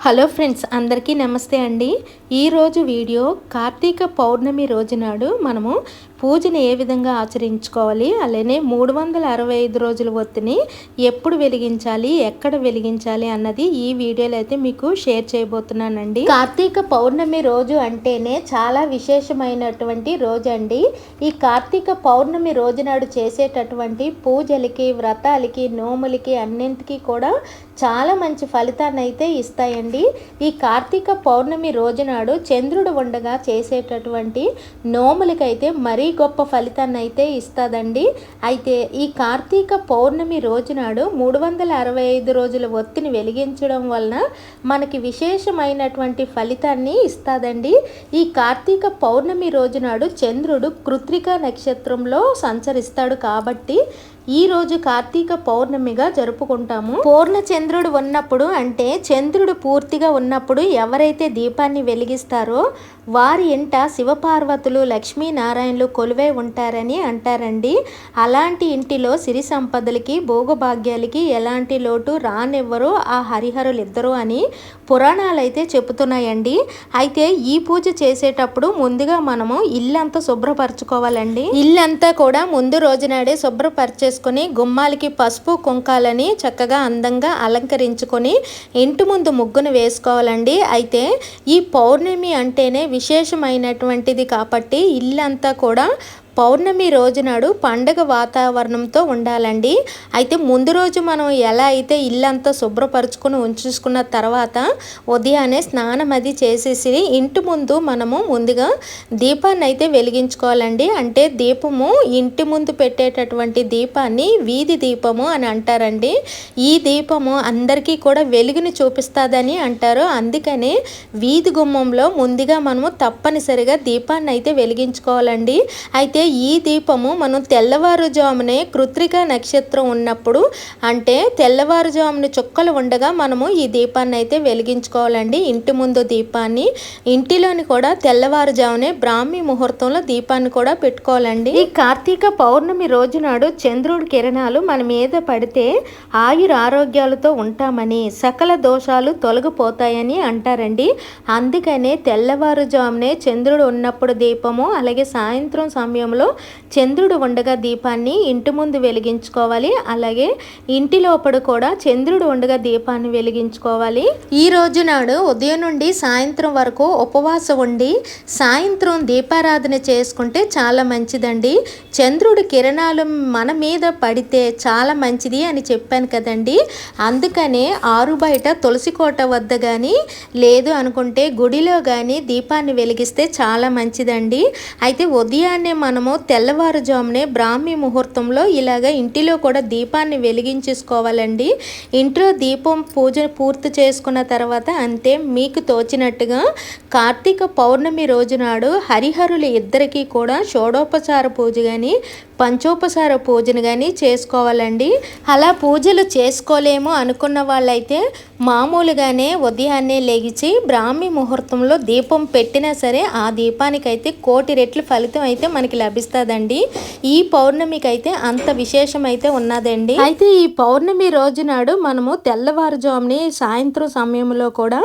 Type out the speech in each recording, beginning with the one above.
Hello friends అందరికీ నమస్తే అండి. ఈరోజు వీడియో కార్తీక పౌర్ణమి రోజు నాడు మనము పూజను ఏ విధంగా ఆచరించుకోవాలి? అలానే మూడు వందల అరవై ఐదు రోజుల ఒత్తిని ఎప్పుడు వెలిగించాలి? ఎక్కడ వెలిగించాలి? అన్నది ఈ వీడియోలో అయితే మీకు షేర్ చేయబోతున్నానండి. కార్తీక పౌర్ణమి రోజు అంటేనే చాలా విశేషమైనటువంటి రోజు అండి ఈ కార్తీక పౌర్ణమి రోజు నాడు చేసేటటువంటి పూజలకి వ్రతాలకి నోములకి అన్నింటికి కూడా చాలా మంచి ఫలితాన్ని అయితే ఇస్తాయండి. ఈ కార్తీక పౌర్ణమి రోజు నాడు చంద్రుడు ఉండగా చేసేటటువంటి నోములకైతే మరీ గొప్ప ఫలితాన్ని అయితే ఇస్తుందండి. అయితే ఈ కార్తీక పౌర్ణమి రోజు నాడు మూడు వందల అరవై ఐదు రోజుల ఒత్తిని వెలిగించడం వలన మనకి విశేషమైనటువంటి ఫలితాన్ని ఇస్తుందండి. ఈ కార్తీక పౌర్ణమి రోజు నాడు చంద్రుడు కృత్రిక నక్షత్రంలో సంచరిస్తాడు కాబట్టి ఈ రోజు కార్తీక పౌర్ణమిగా జరుపుకుంటాము. పూర్ణ చంద్రుడు ఉన్నప్పుడు అంటే చంద్రుడు పూర్తిగా ఉన్నప్పుడు ఎవరైతే దీపాన్ని వెలిగిస్తారో వారి ఇంట శివపార్వతులు లక్ష్మీనారాయణలు కొలువై ఉంటారని అంటారండి. అలాంటి ఇంటిలో సిరి సంపదలకి భోగభాగ్యాలకి ఎలాంటి లోటు రానివ్వరు ఆ హరిహరులు ఇద్దరు అని పురాణాలు అయితే చెబుతున్నాయండి. అయితే ఈ పూజ చేసేటప్పుడు ముందుగా మనము ఇల్లంతా శుభ్రపరచుకోవాలండి. ఇల్లంతా కూడా ముందు రోజునాడే శుభ్రపరిచేసుకొని గుమ్మాలకి పసుపు కుంకాలని చక్కగా అందంగా అలంకరించుకొని ఇంటి ముందు ముగ్గును వేసుకోవాలండి. అయితే ఈ పౌర్ణమి అంటేనే విశేషమైనటువంటిది కాబట్టి ఇల్లంతా కూడా పౌర్ణమి రోజు నాడు పండగ వాతావరణంతో ఉండాలండి. అయితే ముందు రోజు మనం ఎలా అయితే ఇల్లంతా శుభ్రపరుచుకుని ఉంచుకున్న తర్వాత ఉదయాన్నే స్నానం అది చేసేసి ఇంటి ముందు మనము ముందుగా దీపాన్ని అయితే వెలిగించుకోవాలండి. అంటే దీపము ఇంటి ముందు పెట్టేటటువంటి దీపాన్ని వీధి దీపము అని అంటారండి. ఈ దీపము అందరికీ కూడా వెలుగుని చూపిస్తుందని అంటారు. అందుకనే వీధి గుమ్మంలో ముందుగా మనము తప్పనిసరిగా దీపాన్ని అయితే వెలిగించుకోవాలండి. అయితే ఈ దీపము మనం తెల్లవారుజామునే కృత్రిక నక్షత్రం ఉన్నప్పుడు అంటే తెల్లవారుజామున చుక్కలు ఉండగా మనము ఈ దీపాన్ని అయితే వెలిగించుకోవాలండి. ఇంటి ముందు దీపాన్ని ఇంటిలోని కూడా తెల్లవారుజామునే బ్రాహ్మీ ముహూర్తంలో దీపాన్ని కూడా పెట్టుకోవాలండి. ఈ కార్తీక పౌర్ణమి రోజు నాడు చంద్రుడి కిరణాలు మన మీద పడితే ఆయుర ఆరోగ్యాలతో ఉంటామని సకల దోషాలు తొలగిపోతాయని అంటారండి. అందుకనే తెల్లవారుజామునే చంద్రుడు ఉన్నప్పుడు దీపము అలాగే సాయంత్రం సమయంలో చంద్రుడు ఉండగా దీపాన్ని ఇంటి ముందు వెలిగించుకోవాలి. అలాగే ఇంటి లోపల కూడా చంద్రుడు ఉండగా దీపాన్ని వెలిగించుకోవాలి. ఈ రోజు నాడు ఉదయం నుండి సాయంత్రం వరకు ఉపవాసం ఉండి సాయంత్రం దీపారాధన చేసుకుంటే చాలా మంచిదండి. చంద్రుడి కిరణాలు మన మీద పడితే చాలా మంచిది అని చెప్పాను కదండి. అందుకనే ఆరు బయట తులసి కోట వద్ద కానీ లేదు అనుకుంటే గుడిలో కానీ దీపాన్ని వెలిగిస్తే చాలా మంచిదండి. అయితే ఉదయాన్నే మనం మనము తెల్లవారుజామునే బ్రాహ్మీ ముహూర్తంలో ఇలాగ ఇంటిలో కూడా దీపాన్ని వెలిగించేసుకోవాలండి. ఇంట్లో దీపం పూజ పూర్తి చేసుకున్న తర్వాత అంతే మీకు తోచినట్టుగా కార్తీక పౌర్ణమి రోజు నాడు ఇద్దరికీ కూడా షోడోపచార పూజ కానీ పంచోపచార పూజను కానీ చేసుకోవాలండి. అలా పూజలు చేసుకోలేము అనుకున్న వాళ్ళైతే మామూలుగానే ఉదయాన్నే లేగిచి బ్రాహ్మీ ముహూర్తంలో దీపం పెట్టినా సరే ఆ దీపానికైతే కోటి రెట్లు ఫలితం అయితే మనకి లభిస్తుందండి. ఈ పౌర్ణమికి అయితే అంత విశేషం అయితే ఉన్నదండి. అయితే ఈ పౌర్ణమి రోజు నాడు మనము తెల్లవారుజాముని సాయంత్రం సమయంలో కూడా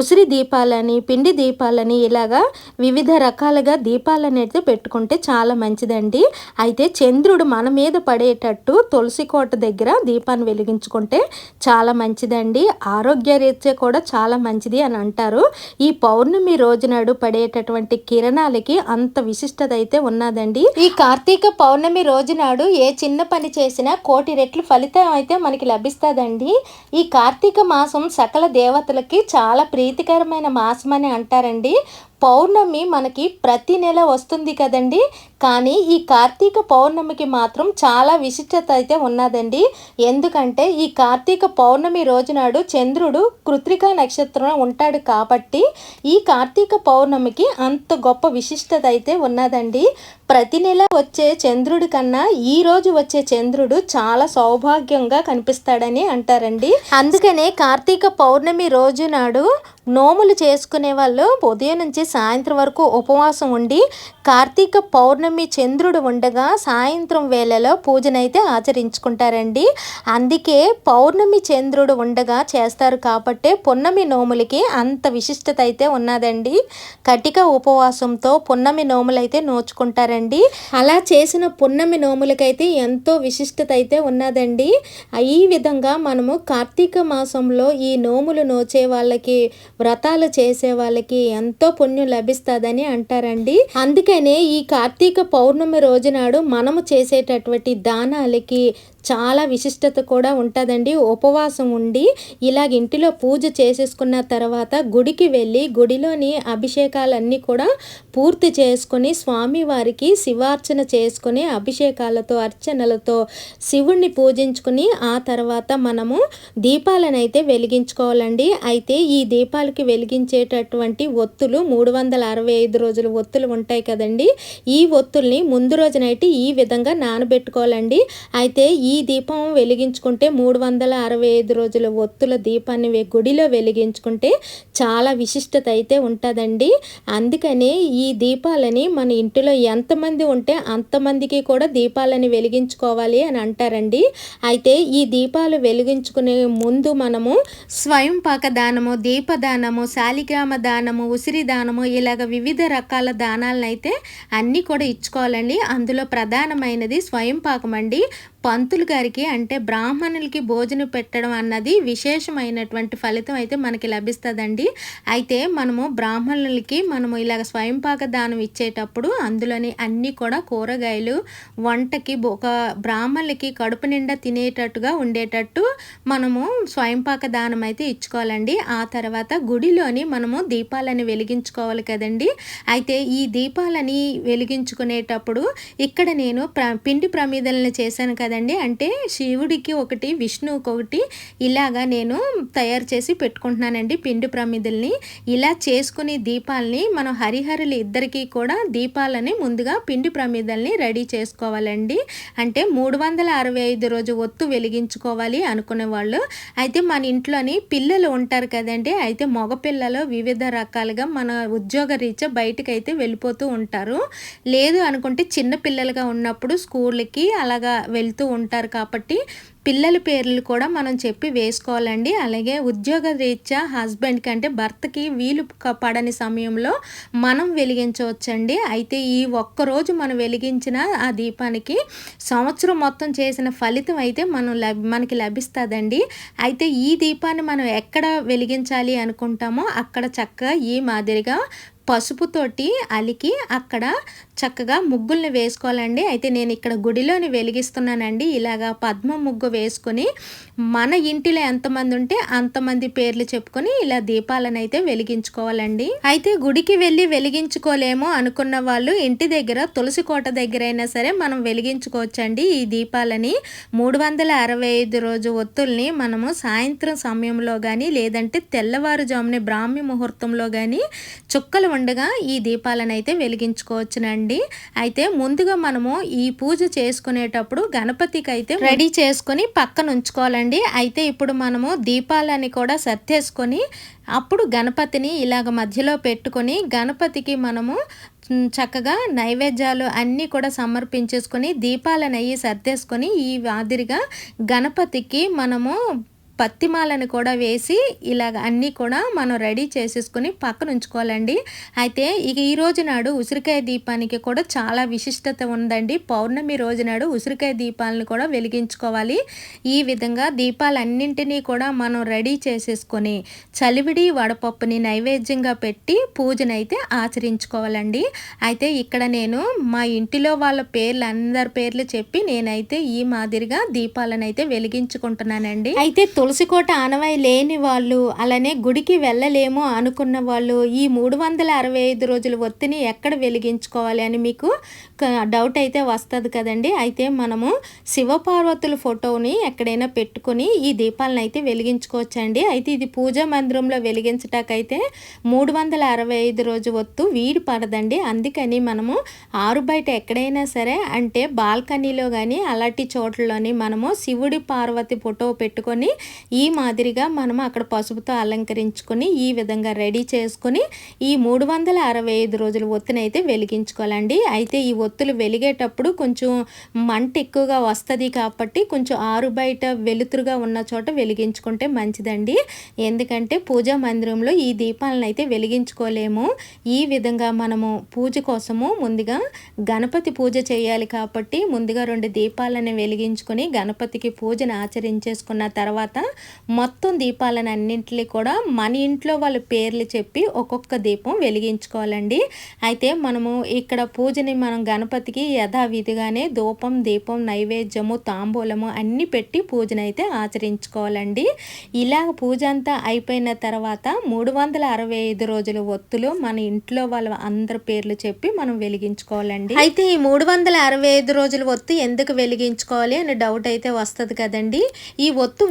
ఉసిరి దీపాలని పిండి దీపాలని ఇలాగా వివిధ రకాలుగా దీపాలని అయితే పెట్టుకుంటే చాలా మంచిదండి. అయితే చంద్రుడు మన మీద పడేటట్టు తులసి కోట దగ్గర దీపాన్ని వెలిగించుకుంటే చాలా మంచిదండి. ఆరోగ్య రీత్యా కూడా చాలా మంచిది అని అంటారు. ఈ పౌర్ణమి రోజు నాడు పడేటటువంటి కిరణాలకి అంత విశిష్టత అయితే ఉన్నదండి. ఈ కార్తీక పౌర్ణమి రోజు నాడు ఏ చిన్న పని చేసినా కోటి రెట్లు ఫలితం అయితే మనకి లభిస్తుందండి. ఈ కార్తీక మాసం సకల దేవతలకి చాలా ప్రీతికరమైన మాసం అని అంటారండి. పౌర్ణమి మనకి ప్రతి నెల వస్తుంది కదండి. కానీ ఈ కార్తీక పౌర్ణమికి మాత్రం చాలా విశిష్టత అయితే ఉన్నదండి. ఎందుకంటే ఈ కార్తీక పౌర్ణమి రోజు నాడు చంద్రుడు కృత్రిక నక్షత్రం ఉంటాడు కాబట్టి ఈ కార్తీక పౌర్ణమికి అంత గొప్ప విశిష్టత అయితే ఉన్నదండి. ప్రతి నెల వచ్చే చంద్రుడి కన్నా ఈ రోజు వచ్చే చంద్రుడు చాలా సౌభాగ్యంగా కనిపిస్తాడని అంటారండి. అందుకనే కార్తీక పౌర్ణమి రోజు నాడు నోములు చేసుకునే వాళ్ళు ఉదయం నుంచి సాయంత్రం వరకు ఉపవాసం ఉండి కార్తీక పౌర్ణమి చంద్రుడు ఉండగా సాయంత్రం వేళలో పూజనైతే ఆచరించుకుంటారండి. అందుకే పౌర్ణమి చంద్రుడు ఉండగా చేస్తారు కాబట్టే పున్నమి నోములకి అంత విశిష్టత అయితే ఉన్నదండి. కటిక ఉపవాసంతో పున్నమి నోములైతే నోచుకుంటారండి. నోచుకుంటారండి అలా చేసిన పున్నమి నోములకైతే ఎంతో విశిష్టత అయితే ఉన్నదండి. ఈ విధంగా మనము కార్తీక మాసంలో ఈ నోములు నోచే వాళ్ళకి వ్రతాలు చేసే వాళ్ళకి ఎంతో పుణ్యం లభిస్తుందని అంటారండి. అందుకనే ఈ కార్తీక పౌర్ణమి రోజునాడు మనము చేసేటటువంటి దానాలకి చాలా విశిష్టత కూడా ఉంటుందండి. ఉపవాసం ఉండి ఇలాగ ఇంటిలో పూజ చేసేసుకున్న తర్వాత గుడికి వెళ్ళి గుడిలోని అభిషేకాలన్నీ కూడా పూర్తి చేసుకొని స్వామివారికి శివార్చన చేసుకుని అభిషేకాలతో అర్చనలతో శివుణ్ణి పూజించుకుని ఆ తర్వాత మనము దీపాలను అయితే వెలిగించుకోవాలండి. అయితే ఈ దీపాలకి వెలిగించేటటువంటి ఒత్తులు మూడు వందల అరవై ఐదు రోజుల ఒత్తులు ఉంటాయి కదండి. ఈ ఒత్తుల్ని ముందు రోజునైతే ఈ విధంగా నానబెట్టుకోవాలండి. అయితే ఈ ఈ దీపం వెలిగించుకుంటే మూడు వందల అరవై ఐదు రోజుల ఒత్తుల దీపాన్ని గుడిలో వెలిగించుకుంటే చాలా విశిష్టత అయితే ఉంటుందండి. అందుకనే ఈ దీపాలని మన ఇంటిలో ఎంతమంది ఉంటే అంతమందికి కూడా దీపాలని వెలిగించుకోవాలి అని అంటారండి. అయితే ఈ దీపాలు వెలిగించుకునే ముందు మనము స్వయం పాక దానము దీపదానము శాలిగ్రామ దానము ఉసిరి దానము ఇలాగ వివిధ రకాల దానాలను అయితే అన్నీ కూడా ఇచ్చుకోవాలండి. అందులో ప్రధానమైనది స్వయం పాకం అండి పంతులు గారికి అంటే బ్రాహ్మణులకి భోజనం పెట్టడం అన్నది విశేషమైనటువంటి ఫలితం అయితే మనకి లభిస్తుందండి. అయితే మనము బ్రాహ్మణులకి మనము ఇలాగ స్వయంపాక దానం ఇచ్చేటప్పుడు అందులోని అన్నీ కూడా కూరగాయలు వంటకి ఒక బ్రాహ్మణులకి కడుపు నిండా తినేటట్టుగా ఉండేటట్టు మనము స్వయంపాక దానం అయితే ఇచ్చుకోవాలండి. ఆ తర్వాత గుడిలోని మనము దీపాలని వెలిగించుకోవాలి కదండి. అయితే ఈ దీపాలని వెలిగించుకునేటప్పుడు ఇక్కడ నేను ప్ర పిండి ప్రమిదలను చేశాను కదండి. కదండి? అంటే శివుడికి ఒకటి విష్ణువుకి ఒకటి ఇలాగా నేను తయారు చేసి పెట్టుకుంటున్నానండి పిండి ప్రమిదల్ని. ఇలా చేసుకుని దీపాలని మనం హరిహరులు ఇద్దరికి కూడా దీపాలని ముందుగా పిండి ప్రమిదల్ని రెడీ చేసుకోవాలండి. అంటే మూడు వందల అరవై ఐదు రోజు ఒత్తు వెలిగించుకోవాలి అనుకునే వాళ్ళు అయితే మన ఇంట్లోని పిల్లలు ఉంటారు కదండి అయితే మగపిల్లలు వివిధ రకాలుగా మన ఉద్యోగ రీత్యా బయటకు అయితే వెళ్ళిపోతూ ఉంటారు. లేదు అనుకుంటే చిన్న పిల్లలుగా ఉన్నప్పుడు స్కూల్కి అలాగా వెళ్తూ ఉంటారు కాబట్టి పిల్లల పేర్లు కూడా మనం చెప్పి వేసుకోవాలండి. అలాగే ఉద్యోగ రీత్యా హస్బెండ్ కంటే భర్తకి వీలు పడని సమయంలో మనం వెలిగించవచ్చండి. అయితే ఈ ఒక్కరోజు మనం వెలిగించిన ఆ దీపానికి సంవత్సరం మొత్తం చేసిన ఫలితం అయితే మనం మనకి లభిస్తుందండి. అయితే ఈ దీపాన్ని మనం ఎక్కడ వెలిగించాలి అనుకుంటామో అక్కడ చక్కగా ఈ మాదిరిగా పసుపుతోటి అలికి అక్కడ చక్కగా ముగ్గుల్ని వేసుకోవాలండి. అయితే నేను ఇక్కడ గుడిలోని వెలిగిస్తున్నానండి. ఇలాగా పద్మ ముగ్గు వేసుకొని మన ఇంటిలో ఎంతమంది ఉంటే అంతమంది పేర్లు చెప్పుకొని ఇలా దీపాలను అయితే వెలిగించుకోవాలండి. అయితే గుడికి వెళ్ళి వెలిగించుకోలేము అనుకున్న వాళ్ళు ఇంటి దగ్గర తులసి కోట దగ్గర అయినా సరే మనం వెలిగించుకోవచ్చండి ఈ దీపాలని. మూడు వందల అరవై ఐదు రోజు ఒత్తుల్ని మనము సాయంత్రం సమయంలో కానీ లేదంటే తెల్లవారుజామునే బ్రాహ్మి ముహూర్తంలో కానీ చుక్కలు ఉండగా ఈ దీపాలను అయితే వెలిగించుకోవచ్చునండి. అయితే ముందుగా మనము ఈ పూజ చేసుకునేటప్పుడు గణపతికి అయితే రెడీ చేసుకొని పక్కన ఉంచుకోవాలండి అయితే ఇప్పుడు మనము దీపాలని కూడా సర్దేసుకొని అప్పుడు గణపతిని ఇలాగ మధ్యలో పెట్టుకొని గణపతికి మనము చక్కగా నైవేద్యాలు అన్నీ కూడా సమర్పించేసుకొని దీపాలను అయ్యి సర్దేసుకొని ఈ మాదిరిగా గణపతికి మనము పత్తిమాలను కూడా వేసి ఇలాగ అన్నీ కూడా మనం రెడీ చేసేసుకుని పక్కన ఉంచుకోవాలండి. అయితే ఇక ఈ రోజు నాడు ఉసిరికాయ దీపానికి కూడా చాలా విశిష్టత ఉందండి. పౌర్ణమి రోజు నాడు ఉసిరికాయ దీపాలను కూడా వెలిగించుకోవాలి. ఈ విధంగా దీపాలన్నింటినీ కూడా మనం రెడీ చేసేసుకొని చలివిడి వడపప్పుని నైవేద్యంగా పెట్టి పూజనైతే ఆచరించుకోవాలండి. అయితే ఇక్కడ నేను మా ఇంటిలో వాళ్ళ పేర్లు అందరి పేర్లు చెప్పి నేనైతే ఈ మాదిరిగా దీపాలను అయితే వెలిగించుకుంటున్నానండి. అయితే తులసికోట ఆనవాయి లేని వాళ్ళు అలానే గుడికి వెళ్ళలేము అనుకున్న వాళ్ళు ఈ మూడు వందల అరవై ఐదు రోజుల ఒత్తిని ఎక్కడ వెలిగించుకోవాలి అని మీకు డౌట్ అయితే వస్తుంది కదండి. అయితే మనము శివపార్వతుల ఫోటోని ఎక్కడైనా పెట్టుకొని ఈ దీపాలను అయితే వెలిగించుకోవచ్చండి. అయితే ఇది పూజా మందిరంలో వెలిగించటాకైతే మూడు వందల అరవై ఐదు రోజు ఒత్తు వీడి పడదండి. అందుకని మనము ఆరు బయట ఎక్కడైనా సరే అంటే బాల్కనీలో కానీ అలాంటి చోట్లలోని మనము శివుడి పార్వతి ఫోటో పెట్టుకొని ఈ మాదిరిగా మనం అక్కడ పసుపుతో అలంకరించుకొని ఈ విధంగా రెడీ చేసుకొని ఈ మూడు వందల అరవై ఐదు రోజుల ఒత్తినైతే వెలిగించుకోవాలండి. అయితే ఈ ఒత్తులు వెలిగేటప్పుడు కొంచెం మంట ఎక్కువగా వస్తుంది కాబట్టి కొంచెం ఆరు బయట వెలుతురుగా ఉన్న చోట వెలిగించుకుంటే మంచిదండి. ఎందుకంటే పూజా మందిరంలో ఈ దీపాలను అయితే వెలిగించుకోలేము. ఈ విధంగా మనము పూజ కోసము ముందుగా గణపతి పూజ చేయాలి కాబట్టి ముందుగా రెండు దీపాలను వెలిగించుకొని గణపతికి పూజను ఆచరించేసుకున్న తర్వాత మొత్తం దీపాలను అన్నింటినీ కూడా మన ఇంట్లో వాళ్ళ పేర్లు చెప్పి ఒక్కొక్క దీపం వెలిగించుకోవాలండి. అయితే మనము ఇక్కడ పూజని మనం గణపతికి యథావిధిగానే ధూపం దీపం నైవేద్యము తాంబూలము అన్నీ పెట్టి పూజను అయితే ఆచరించుకోవాలండి. ఇలా పూజ అంతా అయిపోయిన తర్వాత మూడు వందల అరవై ఐదు రోజుల ఒత్తులు మన ఇంట్లో వాళ్ళ అందరి పేర్లు చెప్పి మనం వెలిగించుకోవాలండి. అయితే ఈ మూడు వందల అరవై ఐదు రోజుల ఒత్తు ఎందుకు వెలిగించుకోవాలి అనే డౌట్ అయితే వస్తుంది కదండి. ఈ ఒత్తు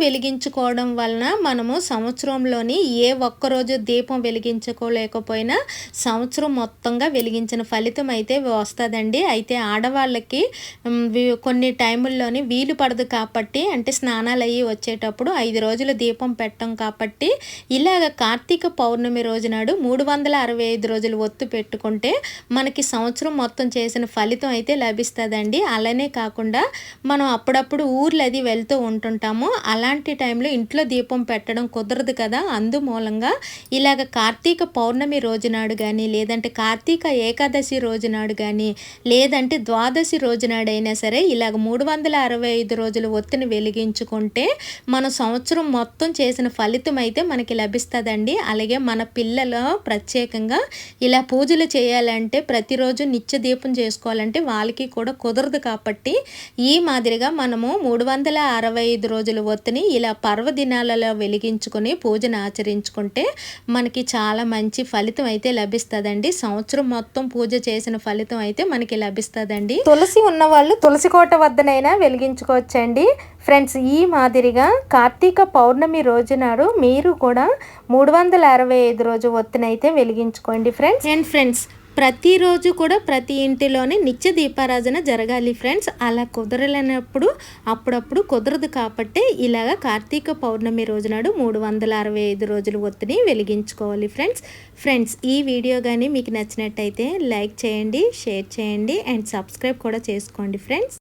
వెలిగించుకోవడం వలన మనము సంవత్సరంలోని ఏ ఒక్కరోజు దీపం వెలిగించుకోలేకపోయినా సంవత్సరం మొత్తంగా వెలిగించిన ఫలితం అయితే వస్తుందండి. అయితే ఆడవాళ్ళకి కొన్ని టైముల్లోని వీలు పడదు కాబట్టి అంటే స్నానాలు అయ్యి వచ్చేటప్పుడు ఐదు రోజులు దీపం పెట్టం కాబట్టి ఇలాగ కార్తీక పౌర్ణమి రోజు నాడు మూడు వందల అరవై ఐదు రోజులు ఒత్తు పెట్టుకుంటే మనకి సంవత్సరం మొత్తం చేసిన ఫలితం అయితే లభిస్తుందండి. అలానే కాకుండా మనం అప్పుడప్పుడు ఊర్లు అది వెళ్తూ ఉంటుంటాము. అలాంటి టైం టైంలో ఇంట్లో దీపం పెట్టడం కుదరదు కదా? అందుమూలంగా ఇలాగ కార్తీక పౌర్ణమి రోజునాడు కానీ లేదంటే కార్తీక ఏకాదశి రోజునాడు కానీ లేదంటే ద్వాదశి రోజునాడైనా సరే ఇలాగ మూడు వందల అరవై ఐదు రోజులు ఒత్తిని వెలిగించుకుంటే మన సంవత్సరం మొత్తం చేసిన ఫలితం అయితే మనకి లభిస్తుందండి. అలాగే మన పిల్లలు ప్రత్యేకంగా ఇలా పూజలు చేయాలంటే ప్రతిరోజు నిత్య దీపం చేసుకోవాలంటే వాళ్ళకి కూడా కుదరదు కాబట్టి ఈ మాదిరిగా మనము మూడు వందల అరవై ఐదు రోజులు ఒత్తిని ఇలా పర్వదినాలలో వెలిగించుకొని పూజను ఆచరించుకుంటే మనకి చాలా మంచి ఫలితం అయితే లభిస్తుందండి. సంవత్సరం మొత్తం పూజ చేసిన ఫలితం అయితే మనకి లభిస్తుందండి. తులసి ఉన్న వాళ్ళు తులసి కోట వద్దనైనా వెలిగించుకోవచ్చండి. ఫ్రెండ్స్ ఈ మాదిరిగా కార్తీక పౌర్ణమి రోజు నాడు మీరు కూడా మూడు వందల అరవై ఐదు రోజు ఒత్తినైతే వెలిగించుకోండి ఫ్రెండ్స్. అండ్ ఫ్రెండ్స్ ప్రతిరోజు కూడా ప్రతి ఇంటిలోనే నిత్య దీపారాధన జరగాలి ఫ్రెండ్స్. అలా కుదరలేనప్పుడు అప్పుడప్పుడు కుదరదు కాబట్టి ఇలాగ కార్తీక పౌర్ణమి రోజు నాడు మూడు వందల అరవై ఐదు రోజులు ఒత్తిడి వెలిగించుకోవాలి ఫ్రెండ్స్. ఫ్రెండ్స్ ఈ వీడియో కానీ మీకు నచ్చినట్టయితే లైక్ చేయండి షేర్ చేయండి అండ్ సబ్స్క్రైబ్ కూడా చేసుకోండి ఫ్రెండ్స్.